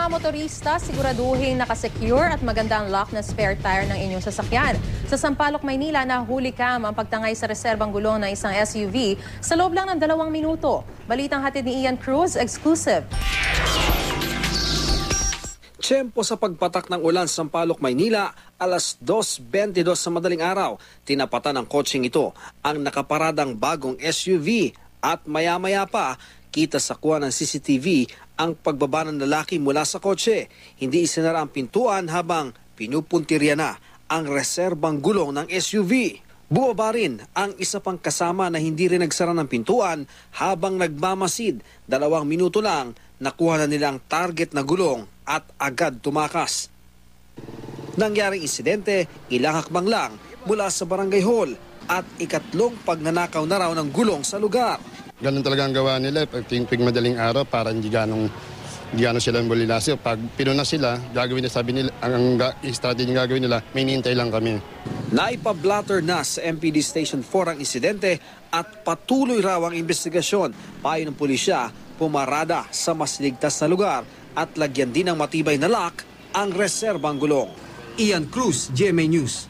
mga motorista, siguraduhin nakasecure at maganda ang lock na spare tire ng inyong sasakyan. Sa Sampaloc, Maynila, nahuli cam ang pagtangay sa reserbang gulong ng isang SUV sa loob lang ng dalawang minuto. Balitang hatid ni Ian Cruz, exclusive. Tiyempo sa pagpatak ng ulan sa Sampaloc, Maynila, alas 2.22 sa madaling araw. Tinapatan ng kotseng ito ang nakaparadang bagong SUV at maya-maya pa kita sa kuha ng CCTV ang pagbaba ng lalaki mula sa kotse. Hindi isinara ang pintuan habang pinupuntirya na ang reserbang gulong ng SUV. Bumaba rin ang isa pang kasama na hindi rin nagsara ng pintuan habang nagmamasid. Dalawang minuto lang, nakuha na nila ang target na gulong at agad tumakas. Nangyaring insidente, ilang hakbang lang mula sa barangay hall at ikatlong pagnanakaw na raw ng gulong sa lugar. Ganun talaga ang gawa nila. Pag ting pig madaling araw, para hindi ganong hindi gano'n sila bulilasyo. Pag pinuna sila, gagawin nila, sabi nila, ang ga- strategy na gagawin nila, may nintay lang kami. Naipablatter na sa MPD Station 4 ang insidente at patuloy raw ang investigasyon. Payo ng pulisya, pumarada sa mas ligtas na lugar at lagyan din ng matibay na lock ang reserbang gulong. Ian Cruz, GMA News.